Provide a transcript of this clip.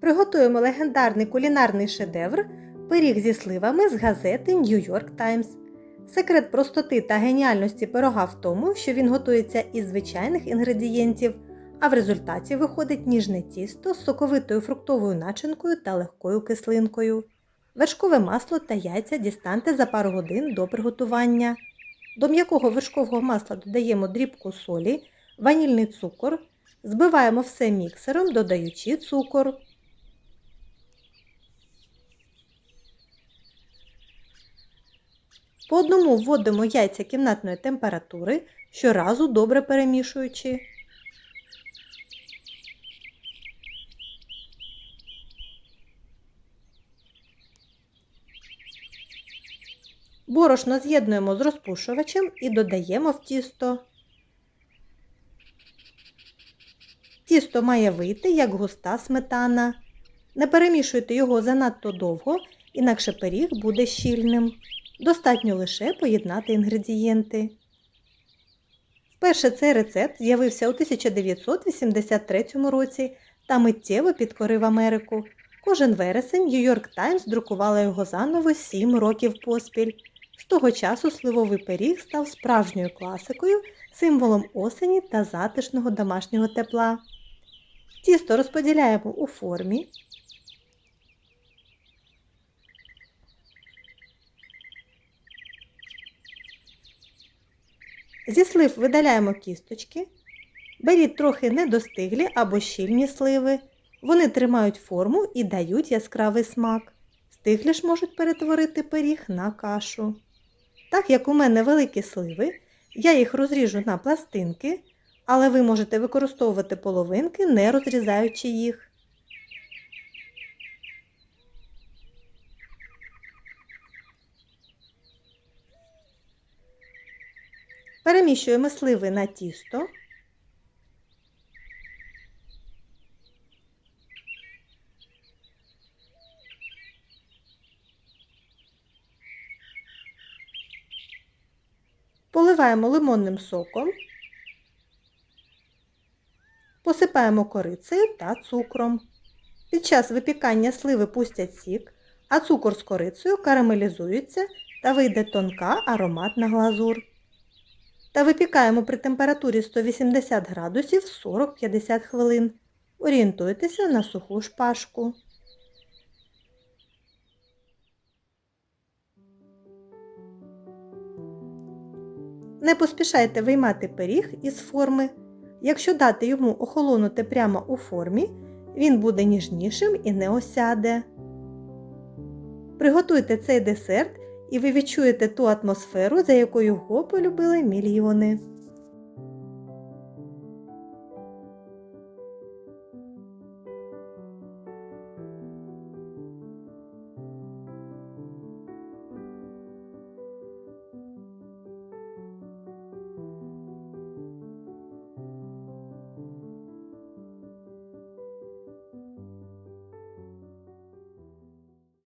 Приготуємо легендарний кулінарний шедевр пиріг зі сливами з газети New York Times. Секрет простоти та геніальності пирога в тому, що він готується із звичайних інгредієнтів, а в результаті виходить ніжне тісто з соковитою фруктовою начинкою та легкою кислинкою. Вершкове масло та яйця дістаньте за пару годин до приготування. До м'якого вершкового масла додаємо дрібку солі, ванільний цукор, збиваємо все міксером, додаючи цукор. По одному вводимо яйця кімнатної температури, щоразу добре перемішуючи. Борошно з'єднуємо з розпушувачем і додаємо в тісто. Тісто має вийти як густа сметана. Не перемішуйте його занадто довго, інакше пиріг буде щільним. Достатньо лише поєднати інгредієнти. Вперше цей рецепт з'явився у 1983 році та миттєво підкорив Америку. Кожен вересень York Times друкувала його заново 7 років поспіль. З того часу сливовий пиріг став справжньою класикою, символом осені та затишного домашнього тепла. Тісто розподіляємо у формі. Зі слив видаляємо кісточки. Беріть трохи недостиглі або щільні сливи. Вони тримають форму і дають яскравий смак. Стиглі ж можуть перетворити пиріг на кашу. Так як у мене великі сливи, я їх розріжу на пластинки, але ви можете використовувати половинки, не розрізаючи їх. Переміщуємо сливи на тісто. Поливаємо лимонним соком, посипаємо корицею та цукром. Під час випікання сливи пустять сік, а цукор з корицею карамелізується та вийде тонка ароматна глазур. Та випікаємо при температурі 180 градусів 40-50 хвилин. Орієнтуйтеся на суху шпажку. Не поспішайте виймати пиріг із форми. Якщо дати йому охолонути прямо у формі, він буде ніжнішим і не осяде. Приготуйте цей десерт і ви відчуєте ту атмосферу, за якою його полюбили мільйони.